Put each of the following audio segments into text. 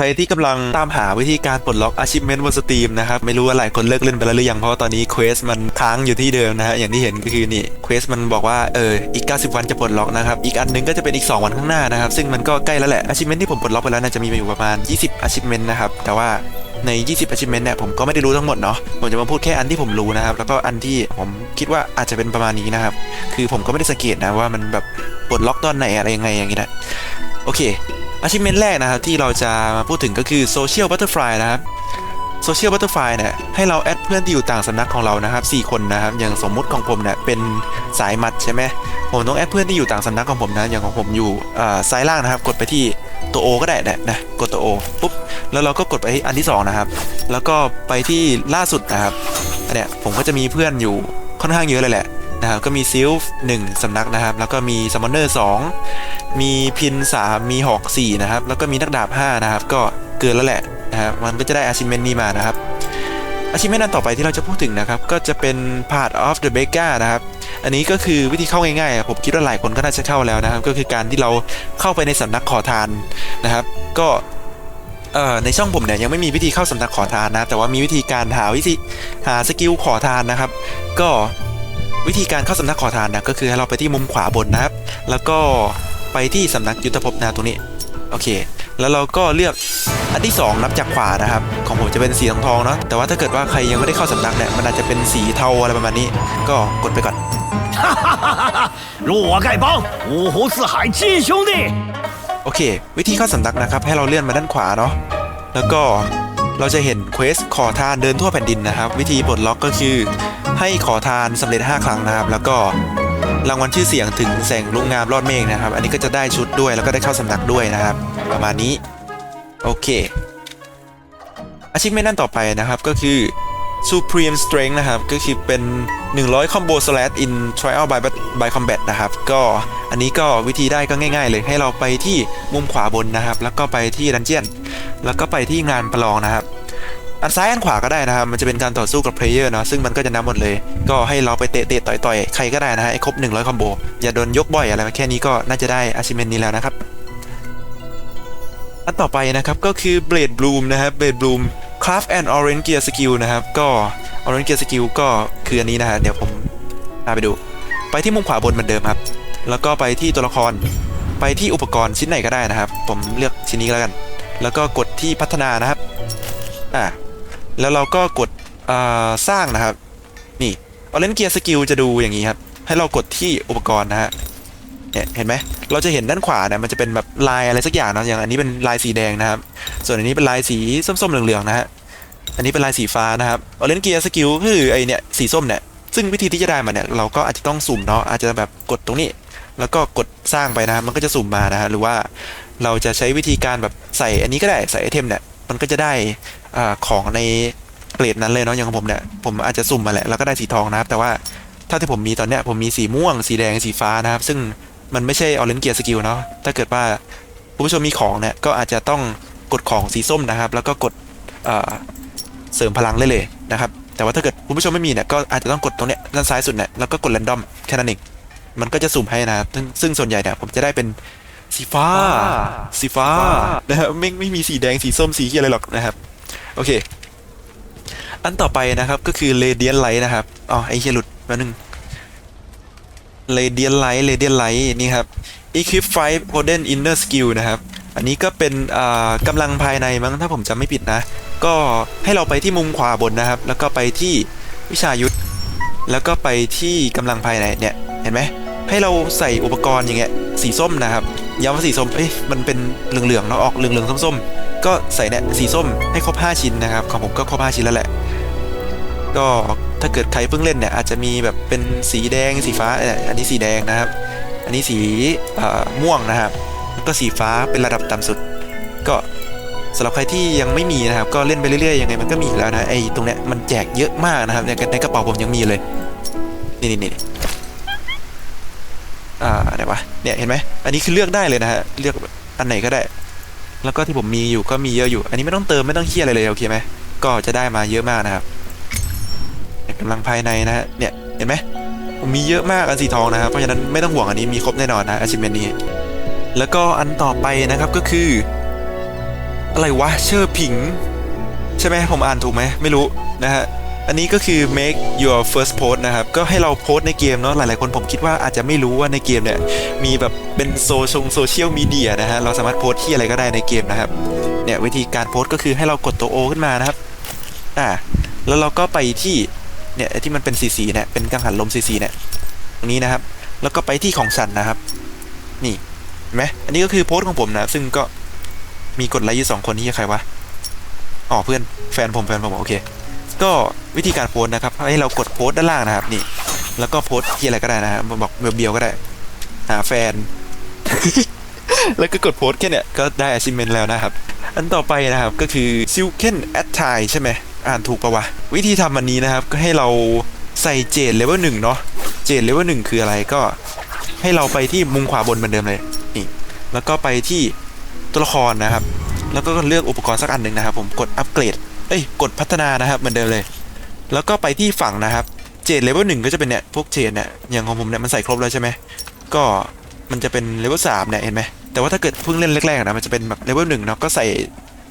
ใครที่กำลังตามหาวิธีการปลดล็อก achievement บนสตรีมนะครับ ไม่รู้ว่าหลายคนเลิกเล่นไปแล้วหรือยัง เพราะตอนนี้เควสมันค้างอยู่ที่เดิมนะฮะ อย่างที่เห็นก็คือนี่เควสมันบอกว่าเอออีก 90 วันจะปลดล็อกนะครับ อีกอันหนึงก็จะเป็นอีก 2 วันข้างหน้านะครับ ซึ่งมันก็ใกล้แล้วแหละ achievement ที่ผมปลดล็อกไปแล้วน่าจะมีอยู่ประมาณ 20 achievement นะครับ แต่ว่าใน 20 achievement เนี่ยผมก็ไม่ได้รู้ทั้งหมดเนาะ ผมจะมาพูดแค่อันที่ผมรู้นะครับ แล้วก็อันที่ผมคิดว่าอาจจะเป็นประมาณนี้นะครับ คือผมก็ไม่ได้สังเกตนะว่ามันแบบปลดล็อกตอนไหนอะไรยังไงอย่างนี้นะโอเค achievement แรกนะครับที่เราจะมาพูดถึงก็คือ social butterfly นะครับ social butterfly เนี่ยให้เราแอดเพื่อนที่อยู่ต่างสำนักของเรานะครับ4คนนะครับ อย่างสมมุติของผมเนี่ยเป็นสายมัดใช่ไหมผมต้องแอดเพื่อนที่อยู่ต่างสำนักของผมนะอย่างของผมอยู่อ่าซ้ายล่างนะครับ กดไปที่ตัว O ก็ได้นะนะกดตัว O ปุ๊บแล้วเราก็กดไปที่อันที่สองนะครับ แล้วก็ไปที่ล่าสุดนะครับอันเนี้ยผมก็จะมีเพื่อนอยู่ค่อนข้างเยอะเลยแหละ นะครับก็มีซิลฟ์หนึ่งสำนักนะครับ แล้วก็มีซัมมอนเนอร์สองมีพิน3มีหอก4นะครับ แล้วก็มีนักดาบ5นะครับ ก็เกินแล้วแหละนะครับมันก็จะได้ achievement นี้มานะครับ achievement อันต่อไปที่เราจะพูดถึงนะครับ ก็จะเป็น part of the b a k e r นะครับ อันนี้ก็คือวิธีเข้าง่ายๆ ผมคิดว่าหลายคนก็น่าจะเข้าแล้วนะครับ ก็คือการที่เราเข้าไปในสำนักขอทานนะครับ ก็เอ่อในช่องผมเนี่ยยังไม่มีวิธีเข้าสำนักขอทานนะ แต่ว่ามีวิธีการหาวิธีหาสกิลขอทานนะครับ ก็ วิธีการเข้าสำนักขอทานนะก็คือให้เราไปที่มุมขวาบนนะครับ แล้วก็ไปที่สำนักยุทธภพนะตรงนี้ โอเค แล้วเราก็เลือกอันที่ 2 นับจากขวานะครับ ของผมจะเป็นสีทองทองๆเนาะ แต่ว่าถ้าเกิดว่าใครยังไม่ได้เข้าสำนักเนี่ย มันอาจจะเป็นสีเทาอะไรประมาณนี้ ก็กดไปก่อน 入我丐帮，五湖四海亲兄弟。 โอเค วิธีเข้าสำนักนะครับ ให้เราเลื่อนมาด้านขวาเนาะ แล้วก็เราจะเห็นเควสขอทานเดินทั่วแผ่นดินนะครับ วิธีปลดล็อกก็คือ ให้ขอทานสำเร็จ 5 ครั้งนะครับ แล้วก็รางวัลชื่อเสียงถึงแสงลุงงามรอดเมฆนะครับ อันนี้ก็จะได้ชุดด้วยแล้วก็ได้เข้าสำนักด้วยนะครับ ประมาณนี้ โอเค อาชีพไม่นั่นต่อไปนะครับก็คือ Supreme Strength นะครับ ก็คือเป็น 100 Combo Slash in Trial by by Combat นะครับ ก็อันนี้ก็วิธีได้ก็ง่าย ๆ เลยให้เราไปที่มุมขวาบนนะครับ แล้วก็ไปที่ดันเจียน แล้วก็ไปที่งานประลองนะครับ อันซ้ายอันขวาก็ได้นะครับ มันจะเป็นการต่อสู้กับเพลเยอร์เนาะ ซึ่งมันก็จะนับหมดเลย ก็ให้เราไปเตะเตะต่อยต่อยๆใครก็ได้นะฮะให้ครบ 100 คอมโบ อย่าโดนยกบ่อยอะไรแค่นี้ก็น่าจะได้ achievement นี้แล้วนะครับ อันต่อไปนะครับก็คือ Blade Bloom นะครับ Blade Bloom Craft and Orange Gear Skill นะครับ ก็ Orange Gear Skill ก็คืออันนี้นะฮะ เดี๋ยวผมพาไปดู ไปที่มุมขวาบนเหมือนเดิมครับ แล้วก็ไปที่ตัวละคร ไปที่อุปกรณ์ชิ้นไหนก็ได้นะครับ ผมเลือกชิ้นนี้แล้วกัน แล้วก็กดที่พัฒนานะครับ อ่า แล้วเราก็กดสร้างนะครับ นี่ Orange Gear Skill จะดูอย่างนี้ครับ ให้เรากดที่อุปกรณ์นะฮะเนี่ยเห็นไหมเราจะเห็นด้านขวาเนี่ยมันจะเป็นแบบลายอะไรสักอย่างนะอย่างอันนี้เป็นลายสีแดงนะครับ ส่วนอันนี้เป็นลายสีส้มๆเหลืองๆนะฮะอันนี้เป็นลายสีฟ้านะครับออเรนเกียร์สกิลคือไอเนี่ยสีส้มเนี่ยซึ่งวิธีที่จะได้มาเนี่ยเราก็อาจจะต้องสุ่มเนาะอาจจะแบบกดตรงนี้ แล้วก็กดสร้างไปนะครับมันก็จะสุ่มมานะฮะหรือว่าเราจะใช้วิธีการแบบใส่อันนี้ก็ได้ใส่ไอเทมเนี่ยมันก็จะได้ อ่าของในเกรดนั้นเลยเนาะอย่างของผมเนี่ยผมอาจจะสุ่มมาแหละแล้วก็ได้สีทองนะครับ แต่ว่าถ้าที่ผมมีตอนเนี้ยผมมีสีม่วง สีแดงสีฟ้านะครับ ซึ่งมันไม่ใช่ออเรนเกียร์สกิลเนาะถ้าเกิดว่าคุณผู้ชมมีของเนี่ยก็อาจจะต้องกดของสีส้มนะครับ แล้วก็กดเอ่อเสริมพลังเลยเลยนะครับ แต่ว่าถ้าเกิดคุณผู้ชมไม่มีเนี่ยก็อาจจะต้องกดตรงเนี้ยด้านซ้ายสุดเนี่ยแล้วก็กดแรนดอมแค่นั้นเองมันก็จะสุ่มให้นะครับซึ่งซึ่งส่วนใหญ่เนี่ยผมจะได้เป็นสีฟ้า สีฟ้านะครับไม่ไม่มีสีแดงสีส้มสีเขียวอะไรหรอกนะครับ โอเค อันต่อไปนะครับก็คือ Radiant Light นะครับอ๋อไอเฮียหลุดแป๊บนึง Radiant Light Radiant Light นี่ครับ Equip 5 Golden Inner Skill นะครับ อันนี้ก็เป็นกำลังภายในมั้งถ้าผมจำไม่ผิดนะ ก็ให้เราไปที่มุมขวาบนนะครับ แล้วก็ไปที่วิชายุทธแล้วก็ไปที่กำลังภายในเนี่ย เห็นไหมให้เราใส่อุปกรณ์อย่างเงี้ยสีส้มนะครับ ย้ำว่าสีส้มเอ้ยมันเป็นเหลืองๆเนาะออกเหลืองๆส้มๆก็ใส่เนี่ยสีส้มให้ครบ5ชิ้นนะครับของผมก็ครบ5ชิ้นแล้วแหละก็ถ้าเกิดใครเพิ่งเล่นเนี่ยอาจจะมีแบบเป็นสีแดงสีฟ้าเนี่ยอันนี้สีแดงนะครับ อันนี้สีม่วงนะครับก็สีฟ้าเป็นระดับต่ำสุด ก็สำหรับใครที่ยังไม่มีนะครับ ก็เล่นไปเรื่อยๆยังไงมันก็มีอยู่แล้วนะไอ้ตรงเนี้ยมันแจกเยอะมากนะครับในกระเป๋าผมยังมีเลย นี่นี่นี่ อ่าไหนวะเนี่ยเห็นไหมอันนี้คือเลือกได้เลยนะฮะเลือกอันไหนก็ได้ แล้วก็ที่ผมมีอยู่ก็มีเยอะอยู่ อันนี้ไม่ต้องเติมไม่ต้องเครียอะไรเลยโอเคไหมก็จะได้มาเยอะมากนะครับกำลังภายในนะฮะเนี่ยเห็นไหมผมมีเยอะมากอันสีทองนะครับเพราะฉะนั้นไม่ต้องห่วงอันนี้มีครบแน่นอนนะอาชิเมนนี้แล้วก็อันต่อไปนะครับก็คือ อะไรวะเชอร์ผิง ใช่ไหมผมอ่านถูกไหมไม่รู้นะฮะ อันนี้ก็คือ make your first post นะครับ ก็ให้เราโพสในเกมเนาะหลายๆคนผมคิดว่าอาจจะไม่รู้ว่าในเกมเนี่ย มีแบบเป็นโซชงโซเชียลมีเดียนะฮะ เราสามารถโพสที่อะไรก็ได้ในเกมนะครับ เนี่ยวิธีการโพสก็คือให้เรากดตัว O ขึ้นมานะครับ อ่า แล้วเราก็ไปที่ เนี่ยที่มันเป็นสีสีเนี่ย เป็นกังหันลมสีสีเนี่ย ตรงนี้นะครับ แล้วก็ไปที่ของฉันนะครับ นี่เห็นไหมอันนี้ก็คือโพสของผมนะ ซึ่งก็มีกดไลค์อยู่สองคนที่ใครวะ อ๋อเพื่อนแฟนผมแฟนผมโอเค ก็วิธีการโพสนะครับให้เรากดโพสด้านล่างนะครับนี่ แล้วก็โพสที่อะไรก็ได้นะครับบอกเบียวๆก็ได้ หาแฟน แล้วก็กดโพสแค่เนี้ยก็ได้ achievement แล้วนะครับ อันต่อไปนะครับก็คือ silken a t t i ใช่ไหมอ่านถูกปะวะ วิธีทำอันนี้นะครับก็ให้เราใส่เจดเลเวลหนึ่งเนาะเจดเลเวลหนึ่งคืออะไรก็ให้เราไปที่มุมขวาบนเหมือนเดิมเลยนี่แล้วก็ไปที่ตัวละครนะครับ แล้วก็เลือกอุปกรณ์สักอันหนึ่งนะครับ ผมกดอัปเกรด เอ้ยกดพัฒนานะครับเหมือนเดิมเลย แล้วก็ไปที่ฝั่งนะครับเจดเลเวลหนึ่งก็จะเป็นเนี่ยพวกเจดเนี่ยอย่างของผมเนี่ยมันใส่ครบแล้วใช่ไหมก็มันจะเป็นเลเวลสามเนี่ยเห็นไหมแต่ว่าถ้าเกิดเพิ่งเล่นแรกๆนะมันจะเป็นแบบเลเวลหนึ่งเนาะก็ใส่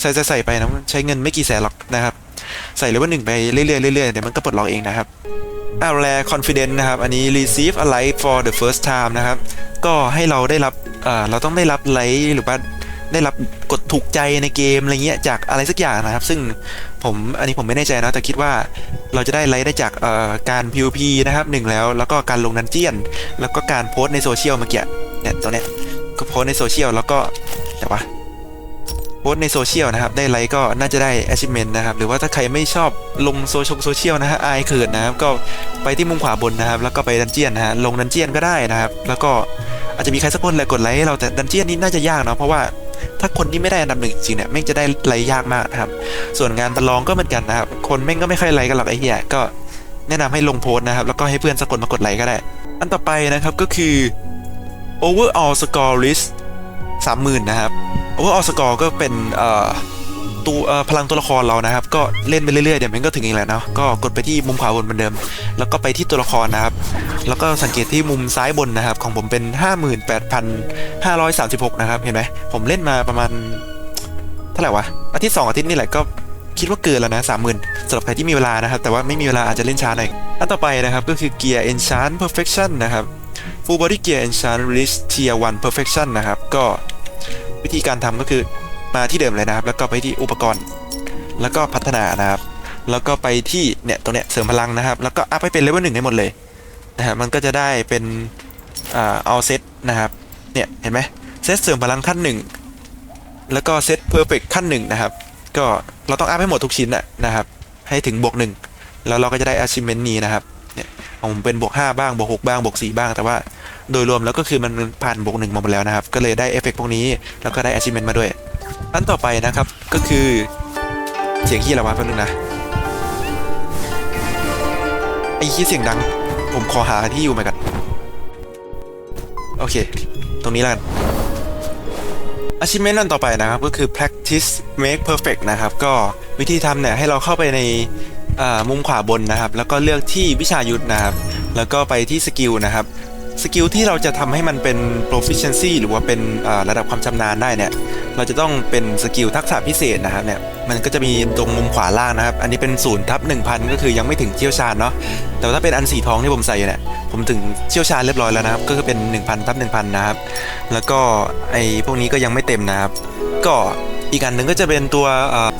ใส่ใส่ใส่ไปนะใช้เงินไม่กี่แสนหรอกนะครับใส่เลเวลหนึ่งไปเรื่อยๆเรื่อยๆเดี๋ยวมันก็ปลดล็อกเองนะครับอาแร confident นะครับอันนี้ receive a like for the first time นะครับก็ให้เราได้รับเราต้องได้รับไลค์หรือว่า ได้รับกดถูกใจในเกมอะไรเงี้ยจากอะไรสักอย่างนะครับ ซึ่งผมอันนี้ผมไม่แน่ใจนะแต่คิดว่าเราจะได้ไลค์ได้จากการ PVP นะครับหนึ่งแล้ว แล้วก็การลงดันเจียน แล้วก็การโพสต์ในโซเชียลเมื่อกี้เนี่ยตัวเนี้ยก็โพสต์ในโซเชียลแล้วก็แต่ว่าโพสต์ในโซเชียลนะครับ ได้ไลค์ก็น่าจะได้ achievement นะครับ หรือว่าถ้าใครไม่ชอบลงโซเชียลโซเชียลนะฮะอายเขินนะครับ ก็ไปที่มุมขวาบนนะครับ แล้วก็ไปดันเจียนนะฮะลงดันเจียนก็ได้นะครับ แล้วก็อาจจะมีใครสักคนแหละกดไลค์ให้เราแต่ดันเจียนนี่น่าจะยากเนาะเพราะว่า ถ้าคนที่ไม่ได้อันดับหนึ่งจริงเนี่ยแม่งจะได้ไล่ยากมากนะครับ ส่วนงานประลองก็เหมือนกันนะครับ คนแม่งก็ไม่ค่อยไลค์กันหรอกไอ้เหี้ยก็แนะนำให้ลงโพสนะครับ แล้วก็ให้เพื่อนสักคนมากดไลค์ก็ได้ อันต่อไปนะครับก็คือ overall score list 30,000 นะครับ overall score ก็เป็นเอ่อ ตัวพลังตัวละครเรานะครับ ก็เล่นไปเรื่อยๆเดี๋ยวมันก็ถึงเองแหละเนาะก็กดไปที่มุมขวาบนเหมือนเดิม แล้วก็ไปที่ตัวละครนะครับ แล้วก็สังเกตที่มุมซ้ายบนนะครับ ของผมเป็น 58,536 นะครับ เห็นไหมผมเล่นมาประมาณเท่าไหร่วะอาทิตย์สองอาทิตย์นี่แหละก็คิดว่าเกินแล้วนะสามหมื่นสำหรับใครที่มีเวลานะครับ แต่ว่าไม่มีเวลาอาจจะเล่นช้าหน่อยอันต่อไปนะครับก็คือ Gear Enchant Perfection นะครับ Full Body Gear Enchant Release Tier 1 Perfection นะครับ ก็วิธีการทำก็คือ มาที่เดิมเลยนะครับ แล้วก็ไปที่อุปกรณ์ แล้วก็พัฒนานะครับ แล้วก็ไปที่เนี่ยตรงเนี้ยเสริมพลังนะครับ แล้วก็อัพให้เป็นเลเวลหนึ่งให้หมดเลยนะฮะมันก็จะได้เป็นอ่าเอาเซตนะครับเนี่ยเห็นไหมเซตเสริมพลังขั้นหนึ่งแล้วก็เซตเพอร์เฟกขั้นหนึ่งนะครับ ก็เราต้องอัพให้หมดทุกชิ้นนะนะครับ ให้ถึงบวกหนึ่งแล้วเราก็จะได้ achievement นี้นะครับเนี่ยของผมเป็นบวก5บ้างบวก6บ้างบวก4บ้าง แต่ว่าโดยรวมแล้วก็คือมันผ่านบวกหนึ่งมาหมดแล้วนะครับ ก็เลยได้เอฟเฟกพวกนี้ แล้วก็ได้ achievement มาด้วย อันต่อไปนะครับก็คือเสียงขี้อะไรวะแป๊บนึงนะไอ้ขี้เสียงดัง ผมขอหาที่อยู่มากันโอเค ตรงนี้แล้วกัน achievement อันต่อไปนะครับก็คือ practice make perfect นะครับ ก็วิธีทำเนี่ยให้เราเข้าไปในมุมขวาบนนะครับ แล้วก็เลือกที่วิชายุทธนะครับ แล้วก็ไปที่สกิลนะครับ สกิลที่เราจะทำให้มันเป็น proficiency หรือว่าเป็นระดับความชำนาญได้เนี่ย เราจะต้องเป็นสกิลทักษะพิเศษนะครับเนี่ย มันก็จะมีตรงมุมขวาล่างนะครับ อันนี้เป็นศูนย์ทับ1,000ก็คือยังไม่ถึงเชี่ยวชาญเนาะ แต่ถ้าเป็นอันสีทองที่ผมใส่เนี่ย ผมถึงเชี่ยวชาญเรียบร้อยแล้วนะครับ ก็คือเป็น1,000ทับ1,000นะครับ แล้วก็ไอ้พวกนี้ก็ยังไม่เต็มนะครับ ก็อีกอันหนึ่งก็จะเป็นตัว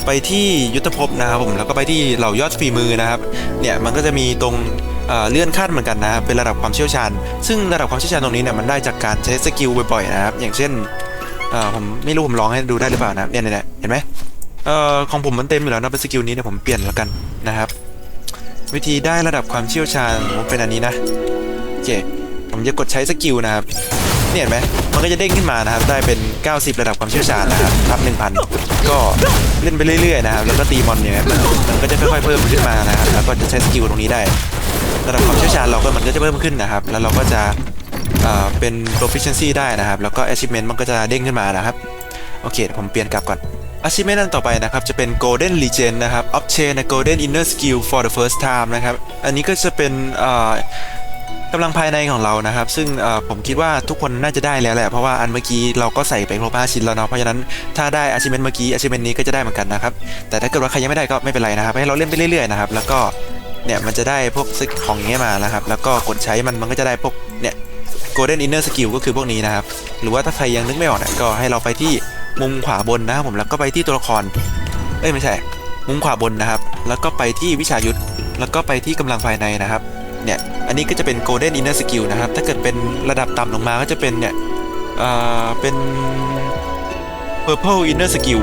ไปที่ยุทธภพนะครับผม แล้วก็ไปที่เหล่ายอดฝีมือนะครับ เนี่ยมันก็จะมีตรง เลื่อนขั้นเหมือนกันนะเป็นระดับความเชี่ยวชาญ ซึ่งระดับความเชี่ยวชาญตรงนี้เนี่ยมันได้จากการใช้สกิลบ่อยๆนะครับอย่างเช่นผมไม่รู้ผมลองให้ดูได้หรือเปล่านะเนี่ยเนี่ยเห็นไหมออของผมมันเต็มอยู่แล้วนะเป็นสกิลนี้เนี่ยผมเปลี่ยนแล้วกันนะครับวิธีได้ระดับความเชี่ยวชาญผมเป็นอันนี้นะโอเคผมจะกดใช้สกิลนะครับเนี่ยเห็นไหมมันก็จะเด้งขึ้นมานะครับได้เป็น 90 ระดับความเชี่ยวชาญนะครับทับ1,000 ก็เล่นไปเรื่อยๆนะครับแล้วก็ตีมอนเนี่ยมันมันก็จะค่อยๆเพิ่มขึ้นมานะครับแล้วก็จะใช้สกิลตรงนี้ได้ ระดับความเชี่ยวชาญเราก็มันก็จะเพิ่มขึ้นนะครับ แล้วเราก็จะเป็น proficiency ได้นะครับ แล้วก็ achievement มันก็จะเด้งขึ้นมานะครับ โอเค ผมเปลี่ยนกลับก่อน achievement อันต่อไปนะครับ จะเป็น golden legend นะครับ obtain a golden inner skill for the first time นะครับ อันนี้ก็จะเป็นกำลังภายในของเรานะครับ ซึ่งผมคิดว่าทุกคนน่าจะได้แล้วแหละ เพราะว่าอันเมื่อกี้เราก็ใส่ไปครบ5ชิ้นแล้วเนาะ เพราะฉะนั้นถ้าได้ achievement เมื่อกี้ achievement นี้ก็จะได้เหมือนกันนะครับ แต่ถ้าเกิดว่าใครยังไม่ได้ก็ไม่เป็นไรนะครับ ให้เราเล่นไปเรื่อยๆนะครับ แล้วก็ เนี่ยมันจะได้พวกซึ่งของอย่างเงี้ยมานะครับ แล้วก็กดใช้มันมันก็จะได้พวกเนี่ย golden inner skill ก็คือพวกนี้นะครับ หรือว่าถ้าใครยังนึกไม่ออกเนี่ยก็ให้เราไปที่มุมขวาบนนะครับผมแล้วก็ไปที่ตัวละครเอ้ยไม่ใช่ มุมขวาบนนะครับ แล้วก็ไปที่วิชายุทธแล้วก็ไปที่กำลังภายในนะครับเนี่ยอันนี้ก็จะเป็น golden inner skill นะครับ ถ้าเกิดเป็นระดับต่ำลงมาก็จะเป็นเนี่ยเอ่อเป็น purple inner skill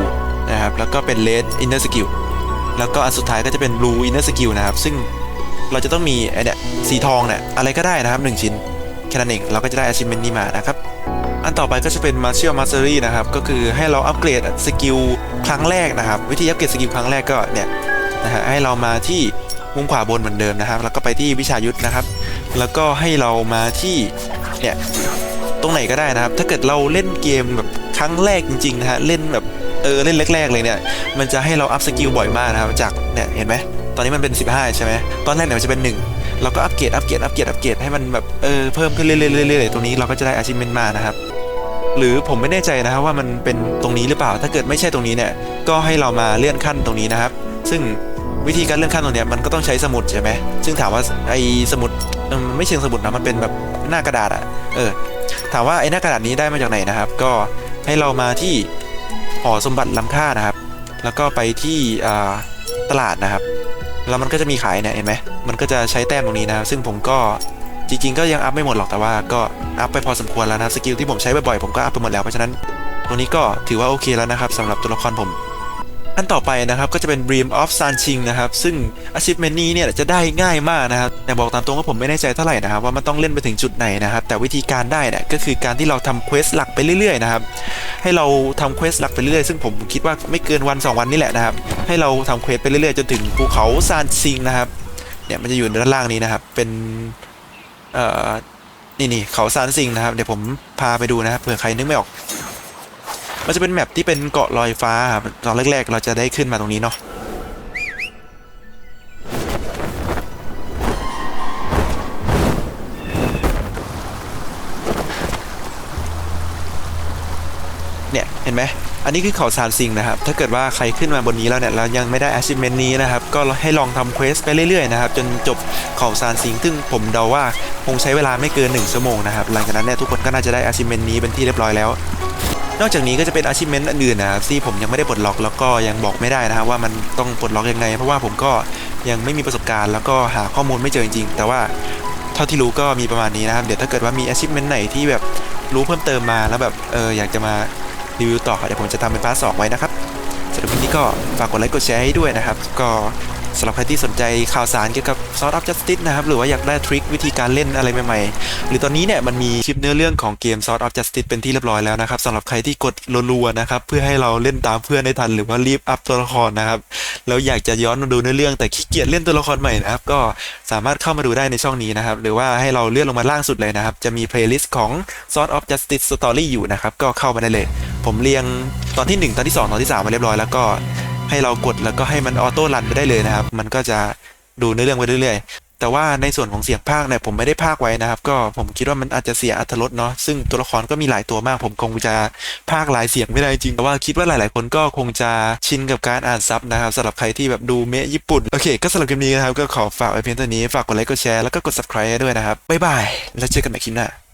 นะครับแล้วก็เป็น red inner skill แล้วก็อันสุดท้ายก็จะเป็น blue inner skill นะครับ ซึ่งเราจะต้องมีไอเนี่ยสีทองเนี่ยอะไรก็ได้นะครับหนึ่งชิ้นแค่นั้นเองเราก็จะได้ achievement นี้มานะครับ อันต่อไปก็จะเป็น martial mastery นะครับ ก็คือให้เราอัปเกรดสกิลครั้งแรกนะครับ วิธีอัปเกรดสกิลครั้งแรกก็เนี่ยนะฮะให้เรามาที่มุมขวาบนเหมือนเดิมนะครับ แล้วก็ไปที่วิชายุทธนะครับ แล้วก็ให้เรามาที่เนี่ยตรงไหนก็ได้นะครับ ถ้าเกิดเราเล่นเกมแบบครั้งแรกจริงๆนะฮะเล่นแบบ เออเล่นแรกๆเลยเนี่ยมันจะให้เราอัพสกิลบ่อยมากนะครับจากเนี่ยเห็นไหมตอนนี้มันเป็น 15 ใช่ไหมตอนแรกเนี่ยมันจะเป็น 1 เราก็อัปเกรดอัปเกรดอัปเกรดอัปเกรดให้มันแบบเออเพิ่มขึ้นเรื่อยๆเลยๆตรงนี้เราก็จะได้ achievement มานะครับหรือผมไม่แน่ใจนะครับว่ามันเป็นตรงนี้หรือเปล่า ถ้าเกิดไม่ใช่ตรงนี้เนี่ยก็ให้เรามาเลื่อนขั้นตรงนี้นะครับ ซึ่งวิธีการเลื่อนขั้นตรงเนี้ยมันก็ต้องใช้สมุดใช่ไหมซึ่งถามว่าไอ้สมุดไม่เชิงสมุดนะมันเป็นแบบหน้ากระดาษอะเออถามว่าไอ้หน้ากระดาษนี้ได้มาจากไหนนะครับ ก็ให้เรามาที่ หอสมบัติล้ำค่านะครับ แล้วก็ไปที่ตลาดนะครับ แล้วมันก็จะมีขายเนี่ยเห็นไหมมันก็จะใช้แต้มตรงนี้นะซึ่งผมก็จริงๆก็ยังอัพไม่หมดหรอกแต่ว่าก็อัพไปพอสมควรแล้วนะสกิลที่ผมใช้บ่อยๆผมก็อัพไปหมดแล้วเพราะฉะนั้นตรงนี้ก็ถือว่าโอเคแล้วนะครับสำหรับตัวละครผม อันต่อไปนะครับก็จะเป็น Dream of Sanching นะครับ ซึ่ง achievement นี้เนี่ยจะได้ง่ายมากนะครับ แต่บอกตามตรงว่าผมไม่แน่ใจเท่าไหร่นะครับ ว่ามันต้องเล่นไปถึงจุดไหนนะครับ แต่วิธีการได้เนี่ยก็คือการที่เราทำเควสหลักไปเรื่อยๆนะครับ ให้เราทำเควสหลักไปเรื่อยๆซึ่งผมคิดว่าไม่เกินวัน 2 วันนี่แหละนะครับ ให้เราทำเควสไปเรื่อยๆ จนถึงภูเขาซานซิงนะครับ เนี่ยมันจะอยู่ด้านล่างนี้นะครับ เป็น เอ่อ นี่นี่เขาซานซิงนะครับ เดี๋ยวผมพาไปดูนะครับเผื่อใครนึกไม่ออก มันจะเป็นแมปที่เป็นเกาะลอยฟ้าครับตอนแรก ๆ เราจะได้ขึ้นมาตรงนี้เนาะเนี่ยเห็นไหมอันนี้คือเขาซานซิงนะครับ ถ้าเกิดว่าใครขึ้นมาบนนี้แล้วเนี่ยแล้วยังไม่ได้ achievement นี้นะครับ ก็ให้ลองทำเควสไปเรื่อยๆนะครับ จนจบเขาซานซิงซึ่งผมเดาว่าคงใช้เวลาไม่เกิน 1 ชั่วโมงนะครับ หลังจากนั้นเนี่ยทุกคนก็น่าจะได้ achievement นี้เป็นที่เรียบร้อยแล้ว นอกจากนี้ก็จะเป็น achievement อื่นนะครับที่ผมยังไม่ได้ปลดล็อกแล้วก็ยังบอกไม่ได้นะครับว่ามันต้องปลดล็อกยังไง เพราะว่าผมก็ยังไม่มีประสบการณ์แล้วก็หาข้อมูลไม่เจอจริงๆแต่ว่าเท่าที่รู้ก็มีประมาณนี้นะครับเดี๋ยวถ้าเกิดว่ามี achievement ไหนที่แบบรู้เพิ่มเติมมาแล้วแบบเอออยากจะมารีวิวต่อเดี๋ยวผมจะทำเป็นพาร์ทสองไว้นะครับสำหรับวันนี้ก็ฝากกดไลค์กดแชร์ให้ด้วยนะครับ ก็ สำหรับใครที่สนใจข่าวสารเกี่ยวกับ Sword of Justice นะครับหรือว่าอยากได้ทริควิธีการเล่นอะไรใหม่ๆ หรือตอนนี้เนี่ยมันมีคลิปเนื้อเรื่องของเกม Sword of Justice เป็นที่เรียบร้อยแล้วนะครับสำหรับใครที่กดรัวๆนะครับเพื่อให้เราเล่นตามเพื่อนได้ทัน หรือว่ารีบอัพตัวละครนะครับแล้วอยากจะย้อนมาดูเนื้อเรื่องแต่ขี้เกียจเล่นตัวละครใหม่นะครับก็สามารถเข้ามาดูได้ในช่องนี้นะครับหรือว่าให้เราเลื่อนลงมาล่างสุดเลยนะครับจะมีเพลย์ลิสต์ของ Sword of Justice Story อยู่นะครับก็เข้ามาได้เลย ผมเรียงตอนที่ 1 ตอนที่ 2 ตอนที่ 3 มาเรียบร้อยแล้วก็ ให้เรากดแล้วก็ให้มันออโต้รันไปได้เลยนะครับ มันก็จะดูเนื้อเรื่องไปเรื่อยๆ แต่ว่าในส่วนของเสียงภาคเนี่ยผมไม่ได้ภาคไว้นะครับ ก็ผมคิดว่ามันอาจจะเสียอรรถรสเนาะซึ่งตัวละครก็มีหลายตัวมาก ผมคงจะภาคหลายเสียงไม่ได้จริงแต่ว่าคิดว่าหลายๆ คนก็คงจะชินกับการอ่านซับนะครับสำหรับใครที่แบบดูเมะญี่ปุ่นโอเค ก็สำหรับคลิปนี้นะครับก็ขอฝากไว้เพียงเท่านี้ฝากกดไลค์กดแชร์แล้วก็กด subscribe ด้วยนะครับบ๊ายบายแล้วเจอกันใหม่คลิปหน้า